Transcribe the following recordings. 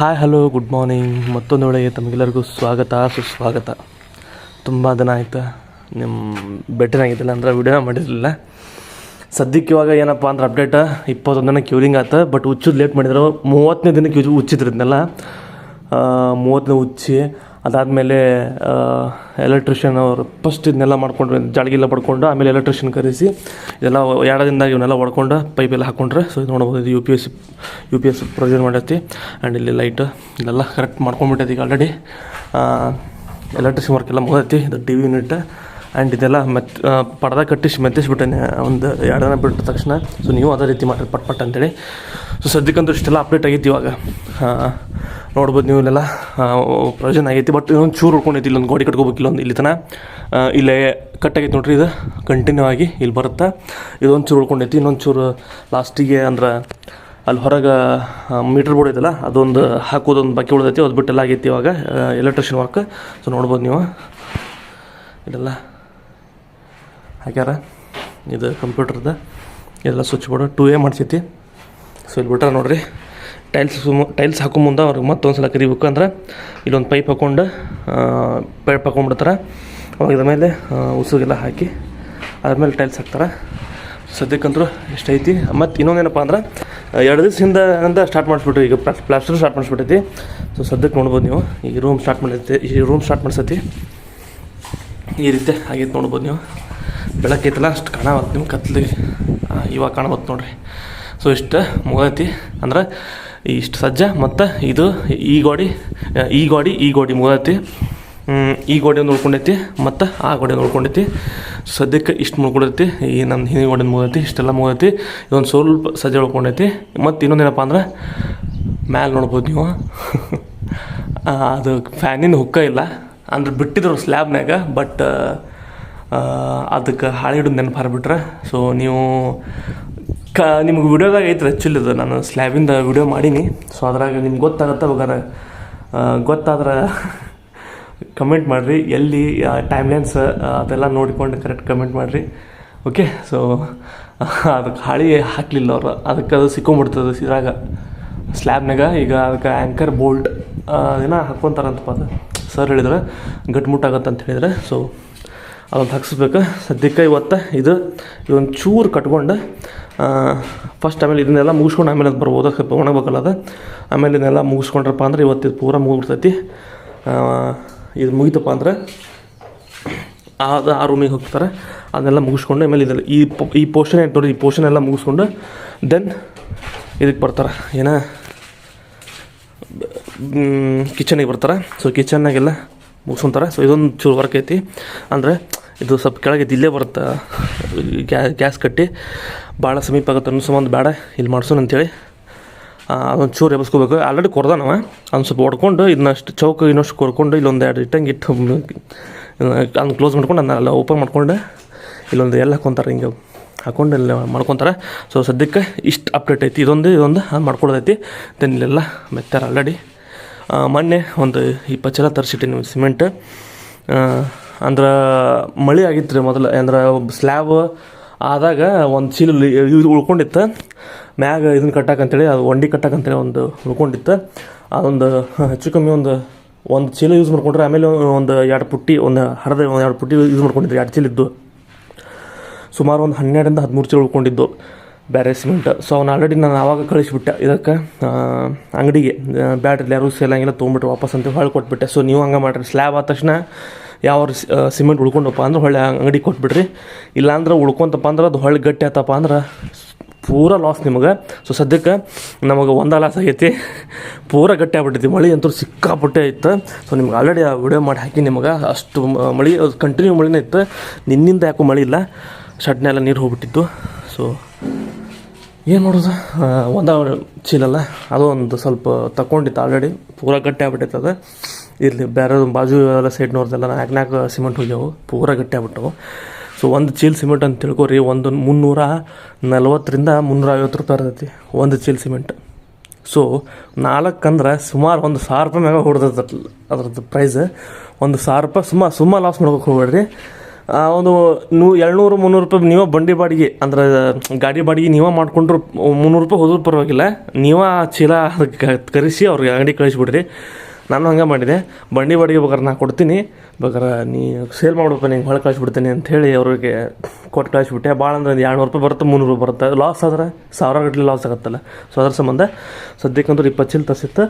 Hi hello good morning ಮತ್ತೊಂದು ವೇಳೆಗೆ ತಮಗೆಲ್ಲರಿಗೂ ಸ್ವಾಗತ, ಸುಸ್ವಾಗತ. ತುಂಬ ದಿನ ಆಯ್ತು. ನಿಮ್ಮ ಭೇಟಿನಾಗಿದ್ದಿಲ್ಲ ಅಂದ್ರೆ ವಿಡಿಯೋನ ಮಾಡಿರಲಿಲ್ಲ. ಸದ್ಯಕ್ಕೆ ಇವಾಗ ಏನಪ್ಪ ಅಂದ್ರೆ ಅಪ್ಡೇಟ್ ಇಪ್ಪತ್ತೊಂದು ದಿನ ಕ್ಯೂರಿಂಗ್ ಆಯ್ತು. ಬಟ್ ಉಚ್ಚುದು ಲೇಟ್ ಮಾಡಿದ್ರು. ಮೂವತ್ತನೇ ದಿನಕ್ಕೆ ಉಚ್ಚು ಉಚ್ಚಿದ್ರದ್ನೆಲ್ಲ. ಮೂವತ್ತನೇ ಉಚ್ಚಿ. ಅದಾದಮೇಲೆ ಎಲೆಕ್ಟ್ರಿಷಿಯನ್ ಅವರು ಫಸ್ಟ್ ಇದನ್ನೆಲ್ಲ ಮಾಡ್ಕೊಂಡ್ರು, ಜಾಳಿಗೆಲ್ಲ ಪಡ್ಕೊಂಡು, ಆಮೇಲೆ ಎಲೆಕ್ಟ್ರಿಷಿಯನ್ ಕರೆಸಿ, ಇದೆಲ್ಲ ಎರಡು ದಿನದಾಗ ಇವನ್ನೆಲ್ಲ ಹೊಡ್ಕೊಂಡು ಪೈಪೆಲ್ಲ ಹಾಕ್ಕೊಂಡ್ರೆ ಸೊ ಇದು ನೋಡ್ಬೋದು, ಇದು U P S U P S procedure ಮಾಡೈತಿ ಆ್ಯಂಡ್ ಇಲ್ಲಿ ಲೈಟ್ ಇದೆಲ್ಲ ಕರೆಕ್ಟ್ ಮಾಡ್ಕೊಂಡ್ಬಿಟ್ಟೈತಿ ಈಗ ಆಲ್ರೆಡಿ ಎಲೆಕ್ಟ್ರಿಷಿಯನ್ ವರ್ಕ್ ಎಲ್ಲ ಮುಗೈತಿ ಇದು ಟಿ ವಿ ಯೂನಿಟ್ ಆ್ಯಂಡ್ ಇದೆಲ್ಲ ಮೆತ್ ಪಡ್ದ ಕಟ್ಟಿಸಿ ಮೆತ್ತಿಸ್ಬಿಟ್ಟೇನೆ, ಒಂದು ಎರಡು ದಿನ ಬಿಟ್ಟ ತಕ್ಷಣ ಸೊ ನೀವು ಅದೇ ರೀತಿ ಮಾಡಿರಿ, ಪಟ್ ಪಟ್ ಅಂತೇಳಿ. ಸೊ ಸದ್ಯಕ್ಕಂತೂ ಇಷ್ಟೆಲ್ಲ ಅಪ್ಡೇಟ್ ಆಗೈತಿ ಇವಾಗ. ನೋಡ್ಬೋದು ನೀವು ಇಲ್ಲೆಲ್ಲ. ಪ್ರಯೋಜನ ಆಗೈತಿ. ಬಟ್ ಇನ್ನೊಂದು ಚೂರು ಉಳ್ಕೊಂಡೈತಿ. ಇಲ್ಲೊಂದು ಗೋಡಿ ಕಟ್ಕೋಬೇಕು ಇಲ್ಲೊಂದು ಇಲ್ಲಿ ತನ ಇಲ್ಲೇ ಕಟ್ಟಾಗೈತಿ ನೋಡ್ರಿ ಇದು. ಕಂಟಿನ್ಯೂ ಆಗಿ ಇಲ್ಲಿ ಬರುತ್ತೆ. ಇದೊಂದು ಚೂರು ಉಳ್ಕೊಂಡೈತಿ. ಇನ್ನೊಂದು ಚೂರು ಲಾಸ್ಟಿಗೆ ಅಂದ್ರೆ ಅಲ್ಲಿ ಹೊರಗೆ ಮೀಟರ್ ಬೋರ್ಡ್ ಐತಲ್ಲ, ಅದೊಂದು ಹಾಕೋದೊಂದು ಬಾಕಿ ಉಳ್ದೈತಿ. ಅದು ಬಿಟ್ಟೆಲ್ಲ ಆಗೈತಿ ಇವಾಗ. ಎಲೆಕ್ಟ್ರಿಷಿಯನ್ ವರ್ಕ್ ಸೊ ನೋಡ್ಬೋದು ನೀವು. ಇದೆಲ್ಲ ಹಾಕ್ಯಾರ. ಇದು ಕಂಪ್ಯೂಟರ್ದ ಎಲ್ಲ ಸ್ವಿಚ್ ಬೋರ್ಡ್ ಟೂ ಎ ಮಾಡ್ಸೈತಿ. ಸೊ ಇಲ್ಲಿ ಬಿಟ್ರೆ ನೋಡ್ರಿ. ಟೈಲ್ಸ್ ಟೈಲ್ಸ್ ಹಾಕೋ ಮುಂದೆ ಅವ್ರಿಗೆ ಮತ್ತೊಂದು ಸಲ ಕರಿಬೇಕು ಅಂದ್ರೆ ಇಲ್ಲೊಂದು ಪೈಪ್ ಹಾಕ್ಕೊಂಡು ಪೈಪ್ ಹಾಕೊಂಡ್ಬಿಡ್ತಾರೆ ಅವಾಗ ಇದ್ರ ಮೇಲೆ ಉಸುಗೆಲ್ಲ ಹಾಕಿ ಅದ್ಮೇಲೆ ಟೈಲ್ಸ್ ಹಾಕ್ತಾರೆ. ಸದ್ಯಕ್ಕಂತೂ ಎಷ್ಟೈತಿ. ಮತ್ತು ಇನ್ನೊಂದೇನಪ್ಪ ಅಂದ್ರೆ, ಎರಡು ದಿವಸ ಅಂತ ಸ್ಟಾರ್ಟ್ ಮಾಡಿಸ್ಬಿಟ್ರಿ. ಈಗ ಪ್ಲಾಸ್ಟರ್ ಸ್ಟಾರ್ಟ್ ಮಾಡಿಸ್ಬಿಟ್ಟೈತಿ. ಸೊ ಸದ್ಯಕ್ಕೆ ನೋಡ್ಬೋದು ನೀವು. ಈ ರೂಮ್ ಸ್ಟಾರ್ಟ್ ಮಾಡೈತಿ ಈ ರೂಮ್ ಸ್ಟಾರ್ಟ್ ಮಾಡಿಸತಿ. ಈ ರೀತಿ ಆಗೈತೆ ನೋಡ್ಬೋದು ನೀವು. ಬೆಳಕೈತಲ್ಲ ಅಷ್ಟು ಕಾಣವತ್ತು ನಿಮ್ಮ ಕತ್ಲಿಗೆ. ಇವಾಗ ಕಾಣಬತ್ತು ನೋಡ್ರಿ. ಸೊ ಇಷ್ಟು ಮುಗೈತಿ. ಅಂದ್ರೆ ಇಷ್ಟು ಸಜ್ಜ, ಮತ್ತು ಇದು ಈ ಗೋಡಿ ಈ ಗೋಡಿ ಈ ಗೋಡಿ ಮುಗೈತಿ. ಈ ಗೋಡಿ ಉಳ್ಕೊಂಡೈತಿ, ಮತ್ತು ಆ ಗೋಡಿ ಉಳ್ಕೊಂಡೈತಿ. ಸದ್ಯಕ್ಕೆ ಇಷ್ಟು ಮುಳ್ಕೊಂಡೈತಿ. ಈ ನನ್ನ ಹಿಂದಿನ ಗೋಡಿ ಮುಗಿದೈತಿ ಇಷ್ಟೆಲ್ಲ ಮುಗೈತಿ. ಇದೊಂದು ಸ್ವಲ್ಪ ಸಜ್ಜೆ ಉಳ್ಕೊಂಡೈತಿ. ಮತ್ತು ಇನ್ನೊಂದೇನಪ್ಪ ಅಂದ್ರೆ ಮ್ಯಾಲೆ ನೋಡ್ಬೋದು ನೀವು. ಅದು ಫ್ಯಾನಿನ ಹುಕ್ಕ ಇಲ್ಲ. ಅಂದ್ರೆ ಬಿಟ್ಟಿದ್ರು ಸ್ಲ್ಯಾಬ್ನಾಗ ಬಟ್ ಅದಕ್ಕೆ ಹಾಳೆ ಹಿಡಿದು ನೆನಪು ಹಾರಿಬಿಟ್ರೆ. ಸೊ ನೀವು ಕ, ನಿಮ್ಗೆ ವಿಡಿಯೋದಾಗ ಐತ್ರಿ ಆ್ಯಕ್ಚುಲಿ ಅದು ನಾನು ಸ್ಲ್ಯಾಬಿಂದ ವಿಡಿಯೋ ಮಾಡೀನಿ. ಸೊ ಅದ್ರಾಗ ನಿಮ್ಗೆ ಗೊತ್ತಾಗತ್ತೆ ಬೇಕಾರೆ ಗೊತ್ತಾದ್ರೆ ಕಮೆಂಟ್ ಮಾಡಿರಿ. ಎಲ್ಲಿ ಟೈಮ್ ಲೈನ್ಸ್ ಅದೆಲ್ಲ ನೋಡಿಕೊಂಡು ಕರೆಕ್ಟ್ ಕಮೆಂಟ್ ಮಾಡಿರಿ. ಓಕೆ ಸೊ ಅದಕ್ಕೆ ಹಾಳಿ ಹಾಕಲಿಲ್ಲ ಅವರು. ಅದಕ್ಕೆ ಅದು ಸಿಕ್ಕೊಂಬಿಡ್ತದೆ ಇದ್ರಾಗ. ಸ್ಲ್ಯಾಬ್ನಾಗ ಈಗ ಅದಕ್ಕೆ ಆ್ಯಂಕರ್ ಬೋಲ್ಟ್ ಏನೋ ಹಾಕ್ಕೊಂತಾರಂತಪ್ಪ ಅದು. ಸರ್ ಹೇಳಿದ್ರೆ. ಗಟ್ಮುಟ್ಟಾಗತ್ತೆ ಅಂತ ಹೇಳಿದ್ರೆ. ಸೊ ಅದೊಂದು ಹಾಕ್ಸ್ಬೇಕು. ಸದ್ಯಕ್ಕೆ ಇವತ್ತು ಇದು, ಇದೊಂದು ಚೂರು ಕಟ್ಕೊಂಡು. ಫಸ್ಟ್ ಆಮೇಲೆ ಇದನ್ನೆಲ್ಲ ಮುಗಿಸ್ಕೊಂಡು ಆಮೇಲೆ ಅದು ಬರ್ಬೋದು. ಒಣಗಬೇಕಲ್ಲ ಅದು. ಆಮೇಲೆ ಇದನ್ನೆಲ್ಲ ಮುಗಿಸ್ಕೊಂಡ್ರಪ್ಪ ಅಂದ್ರೆ ಇವತ್ತು ಇದು ಪೂರ ಮುಗಿಬಿಡ್ತೈತಿ ಇದು ಮುಗಿತಪ್ಪ ಅಂದ್ರೆ ಅದು ಆ ರೂಮಿಗೆ ಹೋಗ್ತಾರೆ. ಅದನ್ನೆಲ್ಲ ಮುಗಿಸ್ಕೊಂಡು ಆಮೇಲೆ ಇದೆಲ್ಲ ಈ ಈ ಪೋರ್ಷನ್ ಏನು ನೋಡಿ, ಈ ಪೋರ್ಷನ್ ಎಲ್ಲ ಮುಗಿಸ್ಕೊಂಡು ದೆನ್ ಇದಕ್ಕೆ ಬರ್ತಾರೆ. ಏನ? ಕಿಚನಿಗೆ ಬರ್ತಾರೆ. ಸೊ ಕಿಚನ್ನಾಗೆಲ್ಲ ಮುಗಿಸ್ಕೊಂತಾರೆ. ಸೊ ಇದೊಂದು ಚೂರು ವರ್ಕ್ ಐತಿ. ಅಂದರೆ ಇದು ಸ್ವಲ್ಪ ಕೆಳಗೆ ಇಲ್ಲೇ ಬರುತ್ತೆ? ಗ್ಯಾಸ್ ಕಟ್ಟಿ ಭಾಳ ಸಮೀಪ ಆಗುತ್ತೆ ಅನ್ನೋ ಸಂಬಂಧ ಬೇಡ, ಇಲ್ಲಿ ಮಾಡ್ಸೋಣ ಅಂತೇಳಿ. ಅದೊಂದು ಚೂರು ಎಬ್ಸ್ಕೋಬೇಕು. ಆಲ್ರೆಡಿ ಕೊಡ್ದ ನಾವು ಅದನ್ನು ಸ್ವಲ್ಪ ಹೊಡ್ಕೊಂಡು ಇದನ್ನಷ್ಟು ಚೌಕ ಇನ್ನಷ್ಟು ಕೊಡ್ಕೊಂಡು ಇಲ್ಲೊಂದು ಎರಡು ಇಟ್ಟಂಗೆ ಇಟ್ಟು, ಅದನ್ನು ಕ್ಲೋಸ್ ಮಾಡ್ಕೊಂಡು ಅದನ್ನ ಎಲ್ಲ ಓಪನ್ ಮಾಡ್ಕೊಂಡು. ಇಲ್ಲೊಂದು ಎಲ್ಲ ಹಾಕೊತಾರೆ, ಹಿಂಗೆ ಹಾಕೊಂಡು ಎಲ್ಲ ಮಾಡ್ಕೊತಾರೆ. ಸೊ ಸದ್ಯಕ್ಕೆ ಇಷ್ಟು ಅಪ್ಡೇಟ್ ಐತಿ. ಇದೊಂದು ಇದೊಂದು ಮಾಡ್ಕೊಳ್ಳೋದೈತಿ ದೆನ್ ಇಲ್ಲೆಲ್ಲ ಮೆತ್ತಾರ ಆಲ್ರೆಡಿ ಮೊನ್ನೆ ಒಂದು ಇಪ್ಪತ್ತು ಚಲ ತರಿಸಿಟ್ಟಿನಿ ಸಿಮೆಂಟ್. ಅಂದ್ರೆ ಮಳೆ ಆಗಿತ್ತು ರೀ ಮೊದಲು, ಅಂದ್ರೆ ಸ್ಲ್ಯಾಬ್ ಆದಾಗ ಒಂದು ಚೀಲ ಉಳ್ಕೊಂಡಿತ್ತು. ಮ್ಯಾಗ ಇದನ್ನ ಕಟ್ಟಾಕಂತೇಳಿ ಅದು ಒಂಡಿ ಕಟ್ಟಾಕಂತೇಳಿ ಒಂದು ಉಳ್ಕೊಂಡಿತ್ತು. ಅದೊಂದು ಹೆಚ್ಚು ಕಮ್ಮಿ ಒಂದು ಒಂದು ಚೀಲ ಯೂಸ್ ಮಾಡ್ಕೊಂಡ್ರೆ ಆಮೇಲೆ ಒಂದು ಎರಡು ಪುಟ್ಟಿ, ಒಂದು ಹರಿದ ಒಂದು ಎರಡು ಪುಟ್ಟಿ ಯೂಸ್ ಮಾಡ್ಕೊಂಡಿದ್ರು, ಎರಡು ಚೀಲ ಇದ್ದು. ಸುಮಾರು ಒಂದು ಹನ್ನೆರಡರಿಂದ ಹದಿಮೂರು ಚೀಲ ಉಳ್ಕೊಂಡಿದ್ದು ಬೇರೆ ಸಿಮೆಂಟ್ ಸೊ ಅವ್ನು ಆಲ್ರೆಡಿ ನಾನು ಆವಾಗ ಕಳಿಸ್ಬಿಟ್ಟೆ ಇದಕ್ಕೆ. ಅಂಗಡಿಗೆ ಬ್ಯಾಟ್ರಿ ಯಾರು ಸೇಲ್ ತೊಗೊಂಬಿಟ್ಟು ವಾಪಸ್ ಅಂತ ಹೇಳಿ ಕೊಟ್ಬಿಟ್ಟೆ. ಸೊ ನೀವು ಹಂಗೆ ಮಾಡಿರಿ ಸ್ಲ್ಯಾಬ್ ಆದ ತಕ್ಷಣ ಯಾವ ಸಿಮೆಂಟ್ ಉಳ್ಕೊಂಡಪ್ಪ ಅಂದ್ರೆ ಹೊಳ್ಳೆ ಅಂಗಡಿ ಕೊಟ್ಬಿಡ್ರಿ. ಇಲ್ಲಾಂದ್ರೆ ಉಳ್ಕೊಂತಪ್ಪ ಅಂದ್ರೆ ಅದು ಹೊಳ್ಳಿ ಗಟ್ಟಿ ಆತಪ್ಪ ಅಂದ್ರೆ ಪೂರ ಲಾಸ್ ನಿಮಗೆ. ಸೊ ಸದ್ಯಕ್ಕೆ ನಮಗೆ ಒಂದ ಲಾಸ್ ಆಗೈತಿ. ಪೂರ ಗಟ್ಟಿ ಆಗ್ಬಿಟ್ಟೈತಿ ಮಳೆ ಅಂತೂ ಸಿಕ್ಕಾಪಟ್ಟೆ ಇತ್ತು. ಸೊ ನಿಮ್ಗೆ ಆಲ್ರೆಡಿ ಆ ವಿಡಿಯೋ ಮಾಡಿ ಹಾಕಿ ನಿಮಗೆ. ಅಷ್ಟು ಮಳೆ, ಅದು ಕಂಟಿನ್ಯೂ ಮಳೆನೇ ಇತ್ತು. ನಿನ್ನಿಂದ ಯಾಕೋ ಮಳೆ ಇಲ್ಲ. ಶಟ್ನೆಲ್ಲ ನೀರು ಹೋಗ್ಬಿಟ್ಟಿತ್ತು. ಸೊ ಏನು ಮಾಡೋದು? ಒಂದು ಚೀಲಲ್ಲ. ಅದು ಒಂದು ಸ್ವಲ್ಪ ತಗೊಂಡಿತ್ತು ಆಲ್ರೆಡಿ ಪೂರ ಗಟ್ಟಿ ಆಗ್ಬಿಟ್ಟೈತೆ ಅದು. ಇರಲಿ, ಬೇರೆ ಬಾಜು ಎಲ್ಲ ಸೈಡ್ನವ್ರದ್ದೆಲ್ಲ ನಾಲ್ಕು ನಾಲ್ಕು ಸಿಮೆಂಟ್ ಹೋಗ್ಯಾವು ಪೂರ ಗಟ್ಟಿ ಸೊ ಒಂದು ಚೀಲ್ ಸಿಮೆಂಟ್ ಅಂತ ತಿಳ್ಕೊರಿ, ಒಂದು ಮುನ್ನೂರ ನಲ್ವತ್ತರಿಂದ ಮುನ್ನೂರ ಐವತ್ತು ರೂಪಾಯಿ ಇರ್ತೈತಿ ಒಂದು ಚೀಲ್ ಸಿಮೆಂಟ್ ಸೊ ನಾಲ್ಕು ಅಂದ್ರೆ ಸುಮಾರು ಒಂದು ಸಾವಿರ ರೂಪಾಯಿ ಮ್ಯಾಗ ಹೊಡೆದೈತೆ ಅದ್ರದ್ದು ಪ್ರೈಸ್ ಒಂದು ಸಾವಿರ ರೂಪಾಯಿ ಸುಮ್ಮ ಸುಮ್ಮ ಲಾಸ್ ಮಾಡ್ಬೇಕು ಹೋಗ್ಬೇಡ್ರಿ. ಒಂದು ನೂ, ಎರಡುನೂರು, ಮುನ್ನೂರು ರೂಪಾಯಿ ನೀವೇ ಬಂಡಿ ಬಾಡಿಗೆ, ಅಂದ್ರೆ ಗಾಡಿ ಬಾಡಿಗೆ ನೀವೇ ಮಾಡ್ಕೊಂಡ್ರು ಮುನ್ನೂರು ರೂಪಾಯಿ ಹೋದ್ರೂ ಪರವಾಗಿಲ್ಲ, ನೀವೇ ಚೀಲ ಕರೆಸಿ ಅವ್ರಿಗೆ ಅಂಗಡಿ ಕಳಿಸ್ಬಿಡ್ರಿ ನಾನು ಹಂಗೆ ಮಾಡಿದೆ. ಬಂಡಿ ಬಾಡಿಗೆ ಬೇಕಾದ್ರೆ ನಾ ಕೊಡ್ತೀನಿ. ಬೇಕಾದ್ರೆ ನೀ ಸೇಲ್ ಮಾಡ್ಬೇಕು ನಿಂಗೆ ಹೊಳೆ ಕಳಿಸ್ಬಿಡ್ತೀನಿ ಅಂಥೇಳಿ ಅವ್ರಿಗೆ ಕೊಟ್ಟು ಕಳಿಸ್ಬಿಟ್ಟೆ. ಭಾಳ ಅಂದ್ರೆ ಒಂದು ಎರಡುನೂರು ರೂಪಾಯಿ ಬರುತ್ತೆ ಮುನ್ನೂರು ರೂಪಾಯಿ ಬರುತ್ತೆ. ಲಾಸ್ ಆದ್ರೆ ಸಾವಿರ ಗಟ್ಟಲೆ ಲಾಸ್ ಆಗುತ್ತಲ್ಲ. ಸೊ ಅದ್ರ ಸಂಬಂಧ ಸದ್ಯಕ್ಕಂದ್ರೆ ಇಪ್ಪತ್ತು ಚೀಲ ತರಿಸಿತ್ತು.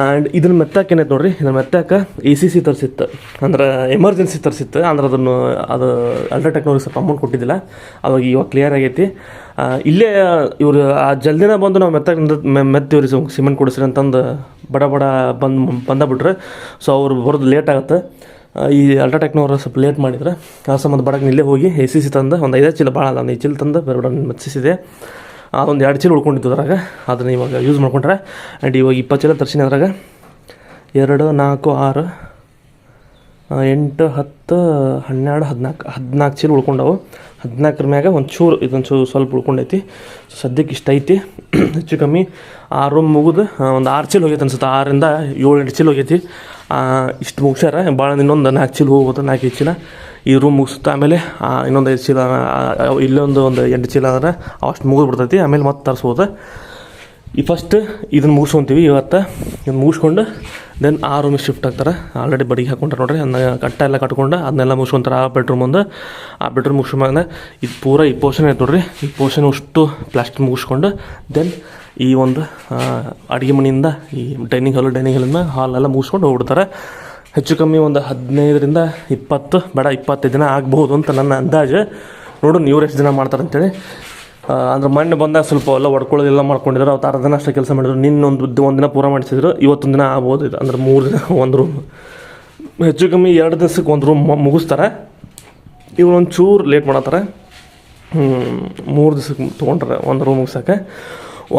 ಆ್ಯಂಡ್ ಇದನ್ನ ಮೆತ್ತಾಕ ಏನೈತೆ ನೋಡ್ರಿ. ಇದನ್ನ ಮೆತ್ತಾಕ ಎ ಸಿ ಸಿ ತರಿಸಿತ್ತು. ಅಂದ್ರೆ ಎಮರ್ಜೆನ್ಸಿ ತರಿಸಿತ್ತು. ಅಂದ್ರೆ ಅದನ್ನು, ಅದು ಟೆಕ್ನಾಲಜಿ ಸ್ವಲ್ಪ ಅಮೌಂಟ್ ಕೊಟ್ಟಿದ್ದಿಲ್ಲ. ಅವಾಗ ಇವಾಗ ಕ್ಲಿಯರ್ ಆಗೈತಿ. ಇಲ್ಲೇ ಇವರು, ಆ ಜಲ್ದಿನ ಬಂದು ನಾವು ಮೆತ್ತಾಗ ಮೆತ್ತಿವ್ರಿ ಸಿಮೆಂಟ್ ಕೊಡಿಸ್ರಿ ಅಂತಂದು ಬಡ ಬಡ ಬಂದು ಬಂದಬಿಟ್ರೆ ಸೊ ಅವ್ರು ಬರೋದು ಲೇಟ್ ಆಗುತ್ತೆ. ಈ ಅಲ್ಟ್ರಾಟೆಕ್ನವ್ರು ಸ್ವಲ್ಪ ಲೇಟ್ ಮಾಡಿದ್ರೆ. ಆ ಸಂಬಂಧ ಬಡಕ್ಕೆ ಇಲ್ಲೇ ಹೋಗಿ ಎ ಸಿ ಸಿ ತಂದು ಒಂದು ಐದು ಚೀಲ ಭಾಳ ಅಲ್ಲ ಒಂದು ಐದು ಚೀಲ ತಂದು ಬೇರೆ ಮೆಚ್ಚಿಸಿದೆ. ಅದೊಂದು ಎರಡು ಚೀಲ ಉಳ್ಕೊಂಡಿತ್ತು ಅದ್ರಾಗ. ಅದನ್ನ ಇವಾಗ ಯೂಸ್ ಮಾಡ್ಕೊಂಡ್ರೆ. ಆ್ಯಂಡ್ ಇವಾಗ ಇಪ್ಪತ್ತು ಚೀಲ ತರ್ಸಿನಿ ಅದ್ರಾಗ. ಎರಡು, ನಾಲ್ಕು, ಆರು ಎಂಟು, ಹತ್ತು, ಹನ್ನೆರಡು, ಹದಿನಾಲ್ಕು ಹದಿನಾಲ್ಕು ಚೀಲ ಉಳ್ಕೊಂಡವು. ಹದಿನಾಲ್ಕರ ಮ್ಯಾಗ ಒಂದು ಚೂರು ಇದೊಂದು ಚೂರು ಸ್ವಲ್ಪ ಉಳ್ಕೊಂಡೈತಿ. ಸದ್ಯಕ್ಕೆ ಇಷ್ಟ ಐತಿ. ಹೆಚ್ಚು ಕಮ್ಮಿ ಆರು ಮುಗಿದು ಒಂದು ಆರು ಚೀಲ ಹೋಗೈತೆ ಅನ್ಸುತ್ತೆ. ಆರರಿಂದ ಏಳು, ಎಂಟು ಚೀಲ ಹೋಗೈತಿ. ಇಷ್ಟು ಮುಗಿಸ್ಯಾರ. ಭಾಳ ಇನ್ನೊಂದು ನಾಲ್ಕು ಚೀಲ ಹೋಗ್ಬೋದು ಐದು ಚೀಲ. ಈ ರೂಮ್ ಮುಗಿಸುತ್ತೆ ಆಮೇಲೆ ಇನ್ನೊಂದು ಐದು ಚೀಲ ಇಲ್ಲೊಂದು ಒಂದು ಎಂಟು ಚೀಲ ಅಂದ್ರೆ ಅಷ್ಟು ಮುಗಿದು ಬಿಡ್ತೈತಿ. ಆಮೇಲೆ ಮತ್ತೆ ತರಿಸ್ಬೋದು. ಈ ಫಸ್ಟ್ ಇದನ್ನು ಮುಗಿಸ್ಕೊಂತೀವಿ ಇವತ್ತು. ಇದನ್ನು ಮುಗಿಸ್ಕೊಂಡು ದೆನ್ ಆ ರೂಮಿಗೆ ಶಿಫ್ಟ್ ಆಗ್ತಾರೆ ಆಲ್ರೆಡಿ ಬಡಿಗೆ ಹಾಕೊಂಡ್ರೆ ನೋಡ್ರಿ. ಅದನ್ನ ಕಟ್ಟ ಎಲ್ಲ ಕಟ್ಕೊಂಡು ಅದನ್ನೆಲ್ಲ ಮುಗಿಸ್ಕೊಂತಾರೆ. ಆ ಬೆಡ್ರೂಮ್ ಒಂದು ಆ ಬೆಡ್ರೂಮ್ ಮುಗಿಸ್ಕೊಂಬಂದ್ರೆ ಇದು ಪೂರ ಈ ಪೋರ್ಷನ್ ಐತೆ ನೋಡ್ರಿ. ಈ ಪೋರ್ಷನ್ ಅಷ್ಟು ಪ್ಲಾಸ್ಟಿಕ್ ಮುಗಿಸ್ಕೊಂಡು ದೆನ್ ಈ ಒಂದು ಅಡುಗೆ ಮನೆಯಿಂದ, ಈ ಡೈನಿಂಗ್ ಹಾಲು ಡೈನಿಂಗ್ ಹಾಲಿಂದ ಹಾಲೆಲ್ಲ ಮುಗಿಸ್ಕೊಂಡು ಹೋಗ್ಬಿಡ್ತಾರೆ. ಹೆಚ್ಚು ಕಮ್ಮಿ ಒಂದು ಹದಿನೈದರಿಂದ ಇಪ್ಪತ್ತು, ಬೇಡ, ಇಪ್ಪತ್ತೈದು ದಿನ ಆಗ್ಬೋದು ಅಂತ ನನ್ನ ಅಂದಾಜು. ನೋಡು ನೀವು ಎಷ್ಟು ದಿನ ಮಾಡ್ತಾರೆ ಅಂತೇಳಿ. ಅಂದ್ರೆ ಮೊನ್ನೆ ಬಂದಾಗ ಸ್ವಲ್ಪ ಎಲ್ಲ ಹೊಡ್ಕೊಳ್ಳೋದೆಲ್ಲ ಮಾಡ್ಕೊಂಡಿದ್ರು ಅವತ್ತು ಅರ್ಧ ದಿನ ಅಷ್ಟೇ ಕೆಲಸ ಮಾಡಿದ್ರು. ನಿನ್ನೊಂದು ಒಂದು ದಿನ ಪೂರ ಮಾಡಿಸಿದ್ರು. ಇವತ್ತೊಂದು ದಿನ ಆಗ್ಬೋದು ಇದು. ಅಂದ್ರೆ ಮೂರು ದಿನ ಒಂದು ರೂಮ್ ಹೆಚ್ಚು ಕಮ್ಮಿ ಎರಡು ದಿವಸಕ್ಕೆ ಒಂದು ರೂಮ್ ಮುಗಿಸ್ತಾರೆ. ಇವ್ರು ಒಂದು ಚೂರು ಲೇಟ್ ಮಾಡತ್ತಾರೆ ಮೂರು ದಿವ್ಸಕ್ಕೆ ತೊಗೊಂಡ್ರೆ ಒಂದು ರೂಮ್ ಮುಗ್ಸಕ್ಕೆ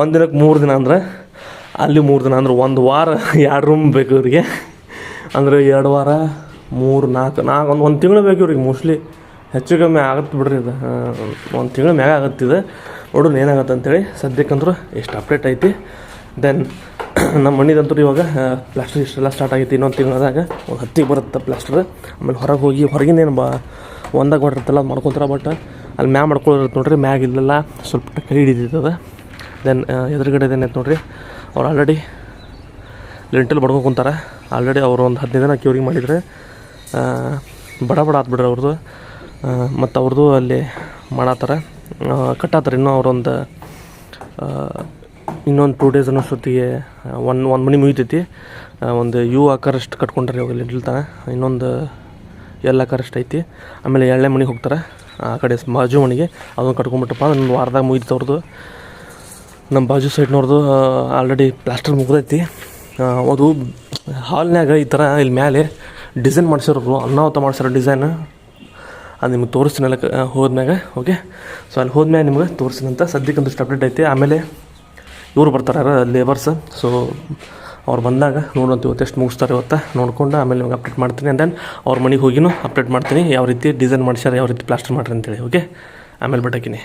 ಒಂದು ಮೂರು ದಿನ ಅಂದ್ರೆ ಅಲ್ಲಿ ಮೂರು ದಿನ ಅಂದ್ರೆ ಒಂದು ವಾರ ಎರಡು ರೂಮ್ ಬೇಕು ಇವರಿಗೆ. ಅಂದರೆ ಎರಡು ವಾರ ಮೂರು ನಾಲ್ಕು ನಾಲ್ಕು ಒಂದು ಒಂದು ತಿಂಗಳು ಬೇಕು ಇವ್ರಿಗೆ ಮೋಸ್ಟ್ಲಿ ಹೆಚ್ಚು ಕಮ್ಮಿ ಆಗತ್ತೆ ಬಿಡ್ರಿ ಇದು. ಒಂದು ತಿಂಗಳು ಮ್ಯಾಗ ಆಗತ್ತಿದೆ ನೋಡೋಣ ಏನಾಗತ್ತೆ ಅಂತೇಳಿ. ಸದ್ಯಕ್ಕಂದ್ರೆ ಎಷ್ಟು ಅಪ್ಡೇಟ್ ಐತಿ. ದೆನ್ ನಮ್ಮ ಮಣ್ಣಿದಂತೂ ಇವಾಗ ಪ್ಲಾಸ್ಟರ್ ಇಷ್ಟೆಲ್ಲ ಸ್ಟಾರ್ಟ್ ಆಗೈತಿ ಇನ್ನೊಂದು ತಿಂಗಳದಾಗ. ಒಂದು ಹತ್ತಿಗೆ ಬರುತ್ತೆ ಪ್ಲಾಸ್ಟರ್ ಆಮೇಲೆ ಹೊರಗೆ ಹೋಗಿ ಹೊರಗಿನೇನು ಬಾ, ಒಂದಾಗ ಮಾಡಿರ್ತಲ್ಲ ಅದು ಮಾಡ್ಕೊತಾರೆ ಬಟ್ ಅಲ್ಲಿ ಮ್ಯಾಗ ಮಾಡ್ಕೊಳ್ಳಿರುತ್ತೆ ನೋಡ್ರಿ, ಮ್ಯಾಗ ಇಲ್ಲೆಲ್ಲ ಸ್ವಲ್ಪ ಕೈ ಹಿಡಿದಿರ್ತದೆ ದೆನ್ ಎದುರುಗಡೆ ಏನೈತೆ ನೋಡ್ರಿ. ಅವ್ರು ಆಲ್ರೆಡಿ ಲೆಂಟಲ್ ಬಡ್ಕೊಂಡು ಕುಂತಾರೆ. ಆಲ್ರೆಡಿ ಅವರು ಒಂದು ಹದಿನೈದು ದಿನ ಕ್ಯೂರಿಂಗ್ ಮಾಡಿದರೆ ಬಡ ಬಡ ಆತ್ಬಿಡ್ರಿ ಅವ್ರದ್ದು ಮತ್ತು ಅವ್ರದ್ದು ಅಲ್ಲಿ ಮಾಡತ್ತಾರ ಕಟ್ಟಾತಾರೆ. ಇನ್ನೂ ಅವರೊಂದು ಇನ್ನೊಂದು ಟೂ ಡೇಸ್ ಅನ್ನೋಷ್ಟೊತ್ತಿಗೆ ಒನ್ ಒಂದು ಮನೆ ಮುಗಿತೈತಿ. ಒಂದು ಯು ಆಕಾರಷ್ಟು ಕಟ್ಕೊಂಡ್ರೆ ಇವಾಗ ಲಿಂಟಲ್ ತಾನೆ ಇನ್ನೊಂದು ಎಲ್ ಆಕಾರಷ್ಟು ಐತಿ. ಆಮೇಲೆ ಎರಡನೇ ಮನೆಗೆ ಹೋಗ್ತಾರೆ. ಆ ಕಡೆ ಮಾಜು ಮನೆಗೆ. ಅದನ್ನು ಕಟ್ಕೊಂಡ್ಬಿಟ್ಟಪ್ಪ ಒಂದು ವಾರದಾಗ ಮುಗಿತು ಅವ್ರದ್ದು ನಮ್ಮ ಬಾಜು ಸೈಡ್ನವ್ರದ್ದು ಆಲ್ರೆಡಿ ಪ್ಲಾಸ್ಟರ್ ಮುಗ್ದೈತಿ. ಅದು ಹಾಲ್ನ್ಯಾಗ ಈ ಥರ ಇಲ್ಲಿ ಮೇಲೆ ಡಿಸೈನ್ ಮಾಡಿಸಿರೋರು ಅನ್ನಾವತ ಮಾಡ್ಸಿರೋ ಡಿಸೈನ್ ಅದು ನಿಮ್ಗೆ ತೋರಿಸ್ತೀನಲ್ಲ ಹೋದ್ಮ್ಯಾಗ ಓಕೆ ಸೊ ಅಲ್ಲಿ ಹೋದ್ಮ್ಯಾಗ ನಿಮ್ಗೆ ತೋರಿಸಿದಂತ ಸದ್ಯಕ್ಕೆ ಒಂದಿಷ್ಟು ಅಪ್ಡೇಟ್ ಐತಿ. ಆಮೇಲೆ ಇವರು ಬರ್ತಾರೆ ಲೇಬರ್ಸ್ ಸೊ ಅವ್ರು ಬಂದಾಗ ನೋಡೋಂತ ಇವತ್ತು ಎಷ್ಟು ಮುಗಿಸ್ತಾರೆ ಇವತ್ತು. ನೋಡ್ಕೊಂಡು ಆಮೇಲೆ ನಿಮ್ಗೆ ಅಪ್ಡೇಟ್ ಮಾಡ್ತೀನಿ. ಆ್ಯಂಡ್ ದೆನ್ ಅವ್ರ ಮನೆಗೆ ಹೋಗಿನೂ ಅಪ್ಡೇಟ್ ಮಾಡ್ತೀನಿ. ಯಾವ ರೀತಿ ಡಿಸೈನ್ ಮಾಡ್ಸ್ಯಾರ, ಯಾವ ರೀತಿ ಪ್ಲಾಸ್ಟರ್ ಮಾಡ್ರಿ ಅಂತೇಳಿ ಓಕೆ ಆಮೇಲೆ ಬಿಟ್ಟಾಕಿನಿ